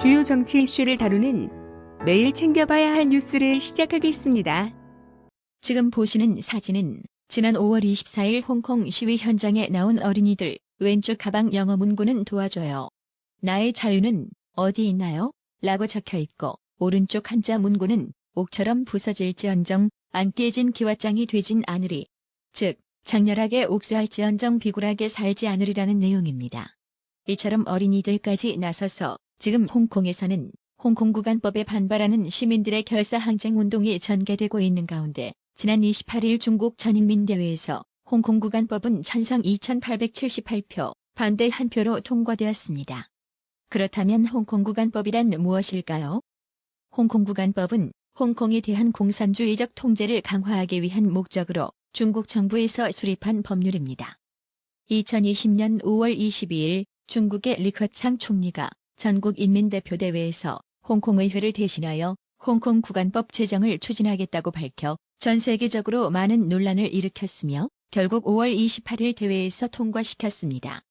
주요 정치 이슈를 다루는 매일 챙겨봐야 할 뉴스를 시작하겠습니다. 지금 보시는 사진은 지난 5월 24일 홍콩 시위 현장에 나온 어린이들 왼쪽 가방 영어 문구는 도와줘요. 나의 자유는 어디 있나요? 라고 적혀 있고 오른쪽 한자 문구는 옥처럼 부서질지언정 안 깨진 기와장이 되진 않으리. 즉 장렬하게 옥수할지언정 비굴하게 살지 않으리라는 내용입니다. 이처럼 어린이들까지 나서서 지금 홍콩에서는 홍콩 구간법에 반발하는 시민들의 결사 항쟁 운동이 전개되고 있는 가운데 지난 28일 중국 전인민대회에서 홍콩 구간법은 찬성 2878표, 반대 한 표로 통과되었습니다. 그렇다면 홍콩 구간법이란 무엇일까요? 홍콩 구간법은 홍콩에 대한 공산주의적 통제를 강화하기 위한 목적으로 중국 정부에서 수립한 법률입니다. 2020년 5월 22일 중국의 리커창 총리가 전국인민대표대회에서 홍콩의회를 대신하여 홍콩 구간법 제정을 추진하겠다고 밝혀 전 세계적으로 많은 논란을 일으켰으며 결국 5월 28일 대회에서 통과시켰습니다.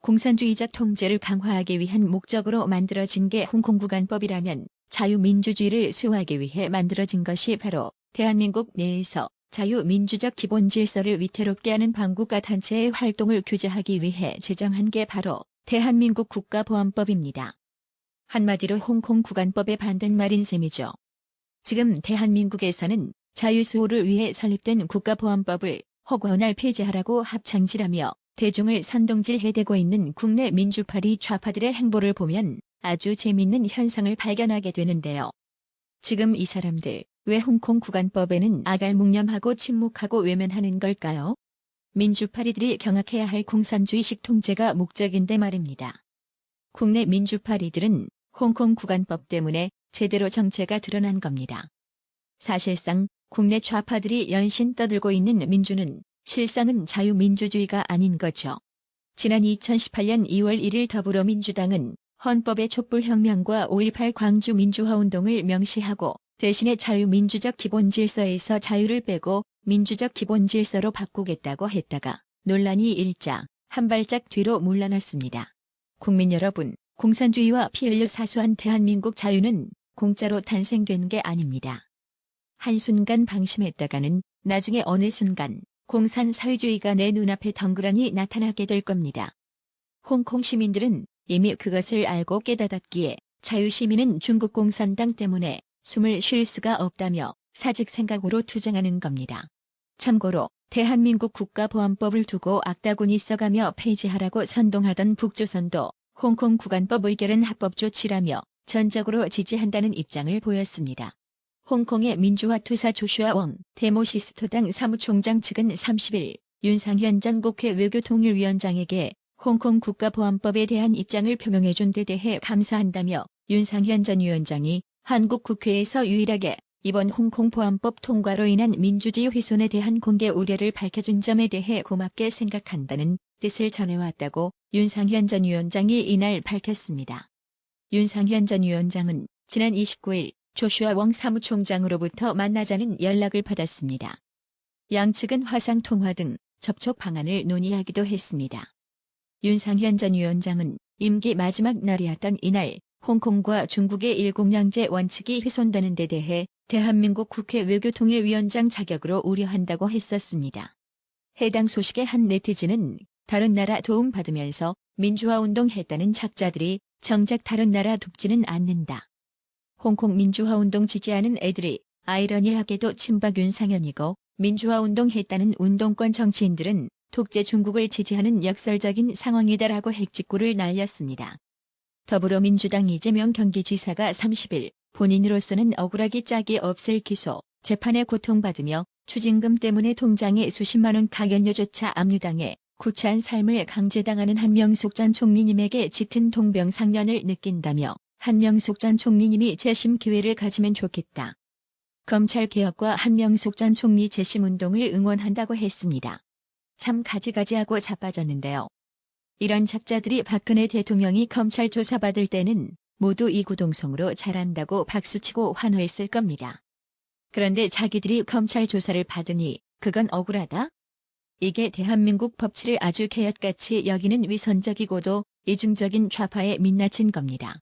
공산주의적 통제를 강화하기 위한 목적으로 만들어진 게 홍콩 구간법이라면 자유민주주의를 수호하기 위해 만들어진 것이 바로 대한민국 내에서 자유민주적 기본 질서를 위태롭게 하는 반국가 단체의 활동을 규제하기 위해 제정한 게 바로 대한민국 국가보안법입니다. 한마디로 홍콩 구간법의 반대말인 셈이죠. 지금 대한민국에서는 자유수호를 위해 설립된 국가보안법을 허구날 폐지하라고 합창질하며 대중을 선동질해대고 있는 국내 민주파리 좌파들의 행보를 보면 아주 재밌는 현상을 발견하게 되는데요. 지금 이 사람들 왜 홍콩 구간법에는 아갈묵념하고 침묵하고 외면하는 걸까요? 민주파리들이 경악해야 할 공산주의식 통제가 목적인데 말입니다. 국내 민주파리들은 홍콩 구간법 때문에 제대로 정체가 드러난 겁니다. 사실상 국내 좌파들이 연신 떠들고 있는 민주는 실상은 자유민주주의가 아닌 거죠. 지난 2018년 2월 1일 더불어민주당은 헌법의 촛불혁명과 5.18 광주 민주화운동을 명시하고 대신에 자유민주적 기본질서에서 자유를 빼고 민주적 기본 질서로 바꾸겠다고 했다가 논란이 일자 한 발짝 뒤로 물러났습니다. 국민 여러분, 공산주의와 피 흘려 사수한 대한민국 자유는 공짜로 탄생된 게 아닙니다. 한순간 방심했다가는 나중에 어느 순간 공산 사회주의가 내 눈앞에 덩그러니 나타나게 될 겁니다. 홍콩 시민들은 이미 그것을 알고 깨닫기에 자유시민은 중국 공산당 때문에 숨을 쉴 수가 없다며 사직 생각으로 투쟁하는 겁니다. 참고로 대한민국 국가보안법을 두고 악다군이 써가며 폐지하라고 선동하던 북조선도 홍콩 구간법 의결은 합법 조치라며 전적으로 지지한다는 입장을 보였습니다. 홍콩의 민주화 투사 조슈아 웡 데모시스토당 사무총장 측은 30일 윤상현 전 국회 외교통일위원장에게 홍콩 국가보안법에 대한 입장을 표명해준 데 대해 감사한다며 윤상현 전 위원장이 한국 국회에서 유일하게 이번 홍콩 보안법 통과로 인한 민주주의 훼손에 대한 공개 우려를 밝혀준 점에 대해 고맙게 생각한다는 뜻을 전해왔다고 윤상현 전 위원장이 이날 밝혔습니다. 윤상현 전 위원장은 지난 29일 조슈아 웡 사무총장으로부터 만나자는 연락을 받았습니다. 양측은 화상 통화 등 접촉 방안을 논의하기도 했습니다. 윤상현 전 위원장은 임기 마지막 날이었던 이날 홍콩과 중국의 일국량제 원칙이 훼손되는 데 대해 대한민국 국회 외교통일위원장 자격으로 우려한다고 했었습니다. 해당 소식에 한 네티즌은 다른 나라 도움 받으면서 민주화 운동 했다는 작자들이 정작 다른 나라 돕지는 않는다. 홍콩 민주화 운동 지지하는 애들이 아이러니하게도 친박 윤상현이고 민주화 운동 했다는 운동권 정치인들은 독재 중국을 지지하는 역설적인 상황이다라고 핵직구를 날렸습니다. 더불어민주당 이재명 경기지사가 30일 본인으로서는 억울하기 짝이 없을 기소, 재판에 고통받으며 추징금 때문에 통장에 수십만 원 가견료조차 압류당해 구차한 삶을 강제당하는 한명숙 전 총리님에게 짙은 동병상련을 느낀다며 한명숙 전 총리님이 재심 기회를 가지면 좋겠다. 검찰개혁과 한명숙 전 총리 재심운동을 응원한다고 했습니다. 참 가지가지하고 자빠졌는데요. 이런 작자들이 박근혜 대통령이 검찰 조사받을 때는 모두 이구동성으로 잘한다고 박수치고 환호했을 겁니다. 그런데 자기들이 검찰 조사를 받으니 그건 억울하다? 이게 대한민국 법치를 아주 개혁같이 여기는 위선적이고도 이중적인 좌파의 민낯인 겁니다.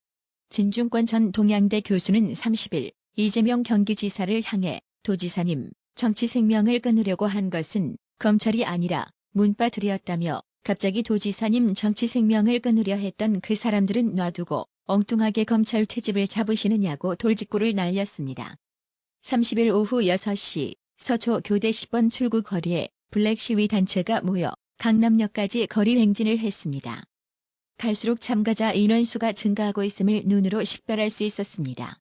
진중권 전 동양대 교수는 30일 이재명 경기지사를 향해 도지사님 정치 생명을 끊으려고 한 것은 검찰이 아니라 문바들이었다며 갑자기 도지사님 정치 생명을 끊으려 했던 그 사람들은 놔두고 엉뚱하게 검찰 퇴집을 잡으시느냐고 돌직구를 날렸습니다. 30일 오후 6시 서초 교대 10번 출구 거리에 블랙 시위 단체가 모여 강남역까지 거리 행진을 했습니다. 갈수록 참가자 인원수가 증가하고 있음을 눈으로 식별할 수 있었습니다.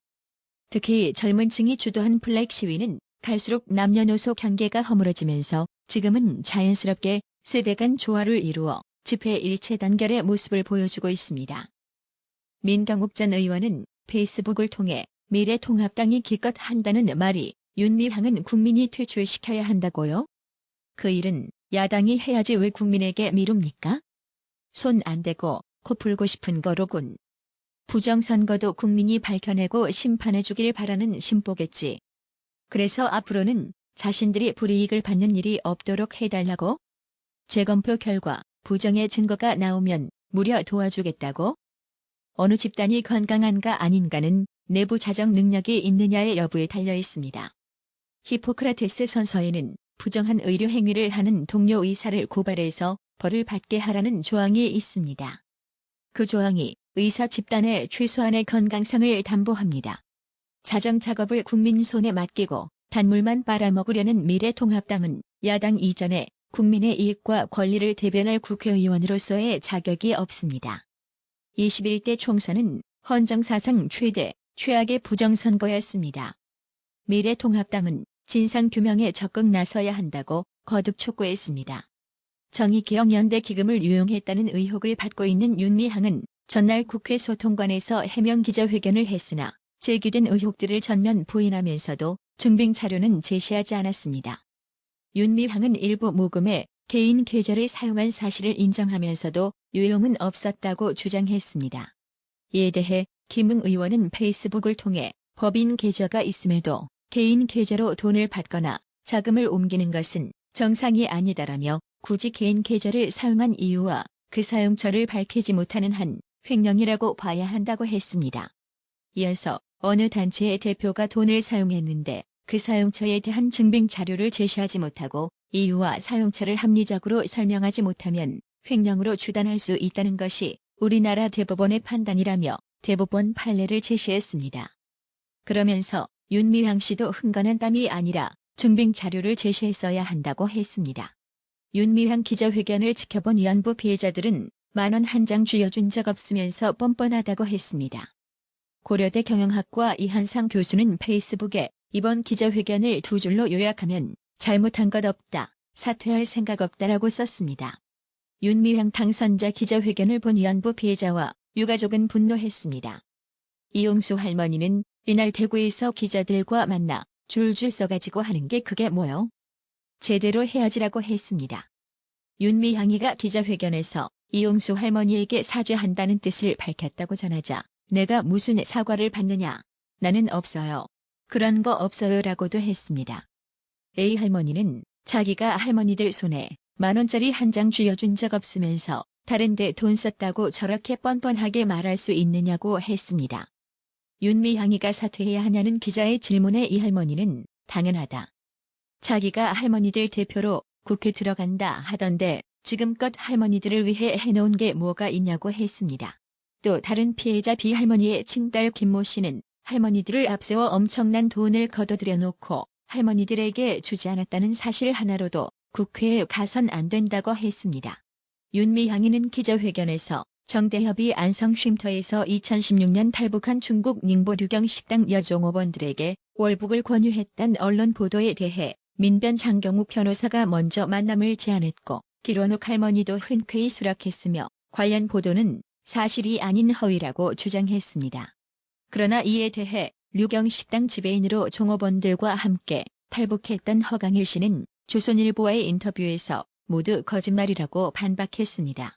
특히 젊은 층이 주도한 블랙 시위는 갈수록 남녀노소 경계가 허물어지면서 지금은 자연스럽게 세대 간 조화를 이루어 집회 일체 단결의 모습을 보여주고 있습니다. 민경욱 전 의원은 페이스북을 통해 미래통합당이 기껏 한다는 말이 윤미향은 국민이 퇴출시켜야 한다고요? 그 일은 야당이 해야지 왜 국민에게 미룹니까? 손 안 대고 코 풀고 싶은 거로군. 부정선거도 국민이 밝혀내고 심판해주길 바라는 심보겠지. 그래서 앞으로는 자신들이 불이익을 받는 일이 없도록 해달라고? 재검표 결과 부정의 증거가 나오면 무려 도와주겠다고? 어느 집단이 건강한가 아닌가는 내부 자정 능력이 있느냐의 여부에 달려 있습니다. 히포크라테스 선서에는 부정한 의료 행위를 하는 동료 의사를 고발해서 벌을 받게 하라는 조항이 있습니다. 그 조항이 의사 집단의 최소한의 건강성을 담보합니다. 자정 작업을 국민 손에 맡기고 단물만 빨아먹으려는 미래통합당은 야당 이전에 국민의 이익과 권리를 대변할 국회의원으로서의 자격이 없습니다. 21대 총선은 헌정 사상 최대, 최악의 부정선거였습니다. 미래통합당은 진상규명에 적극 나서야 한다고 거듭 촉구했습니다. 정의개혁연대 기금을 유용했다는 의혹을 받고 있는 윤미향은 전날 국회 소통관에서 해명 기자회견을 했으나 제기된 의혹들을 전면 부인하면서도 증빙 자료는 제시하지 않았습니다. 윤미향은 일부 모금에 개인 계좌를 사용한 사실을 인정하면서도 유용은 없었다고 주장했습니다. 이에 대해 김웅 의원은 페이스북을 통해 법인 계좌가 있음에도 개인 계좌로 돈을 받거나 자금을 옮기는 것은 정상이 아니다라며 굳이 개인 계좌를 사용한 이유와 그 사용처를 밝히지 못하는 한 횡령이라고 봐야 한다고 했습니다. 이어서 어느 단체의 대표가 돈을 사용했는데 그 사용처에 대한 증빙 자료를 제시하지 못하고 이유와 사용처를 합리적으로 설명하지 못하면 횡령으로 주단할 수 있다는 것이 우리나라 대법원의 판단이라며 대법원 판례를 제시했습니다. 그러면서 윤미향 씨도 흥건한 땀이 아니라 증빙 자료를 제시했어야 한다고 했습니다. 윤미향 기자회견을 지켜본 위안부 피해자들은 만원 한 장 쥐어준 적 없으면서 뻔뻔하다고 했습니다. 고려대 경영학과 이한상 교수는 페이스북에 이번 기자회견을 두 줄로 요약하면 잘못한 것 없다, 사퇴할 생각 없다라고 썼습니다. 윤미향 당선자 기자회견을 본 위안부 피해자와 유가족은 분노했습니다. 이용수 할머니는 이날 대구에서 기자들과 만나 줄줄 써가지고 하는 게 그게 뭐요? 제대로 해야지라고 했습니다. 윤미향이가 기자회견에서 이용수 할머니에게 사죄한다는 뜻을 밝혔다고 전하자 내가 무슨 사과를 받느냐? 나는 없어요. 그런 거 없어요라고도 했습니다. A 할머니는 자기가 할머니들 손에 만 원짜리 한 장 쥐어준 적 없으면서 다른데 돈 썼다고 저렇게 뻔뻔하게 말할 수 있느냐고 했습니다. 윤미향이가 사퇴해야 하냐는 기자의 질문에 이 할머니는 당연하다. 자기가 할머니들 대표로 국회 들어간다 하던데 지금껏 할머니들을 위해 해놓은 게 뭐가 있냐고 했습니다. 또 다른 피해자 B 할머니의 친딸 김모 씨는 할머니들을 앞세워 엄청난 돈을 거둬들여 놓고 할머니들에게 주지 않았다는 사실 하나로도 국회에 가선 안 된다고 했습니다. 윤미향이는 기자회견에서 정대협이 안성 쉼터에서 2016년 탈북한 중국 닝보 류경 식당 여종업원들에게 월북을 권유했던 언론 보도에 대해 민변 장경욱 변호사가 먼저 만남을 제안했고 기론욱 할머니도 흔쾌히 수락했으며 관련 보도는 사실이 아닌 허위라고 주장했습니다. 그러나 이에 대해 류경 식당 지배인으로 종업원들과 함께 탈북했던 허강일 씨는 조선일보와의 인터뷰에서 모두 거짓말이라고 반박했습니다.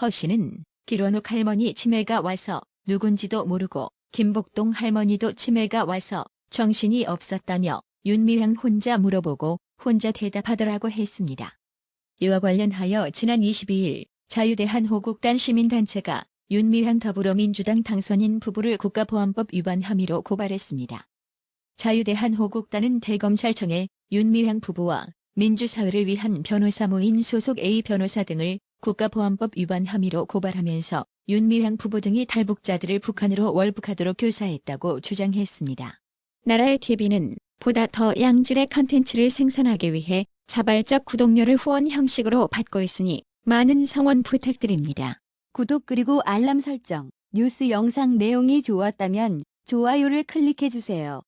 허 씨는 기론욱 할머니 치매가 와서 누군지도 모르고 김복동 할머니도 치매가 와서 정신이 없었다며 윤미향 혼자 물어보고 혼자 대답하더라고 했습니다. 이와 관련하여 지난 22일 자유대한 호국단 시민단체가 윤미향 더불어민주당 당선인 부부를 국가보안법 위반 혐의로 고발했습니다. 자유대한 호국단은 대검찰청에 윤미향 부부와 민주사회를 위한 변호사 모임 소속 A 변호사 등을 국가보안법 위반 혐의로 고발하면서 윤미향 부부 등이 탈북자들을 북한으로 월북하도록 교사했다고 주장했습니다. 나라의 TV는 보다 더 양질의 컨텐츠를 생산하기 위해 자발적 구독료를 후원 형식으로 받고 있으니 많은 성원 부탁드립니다. 구독 그리고 알람 설정, 뉴스 영상 내용이 좋았다면 좋아요를 클릭해주세요.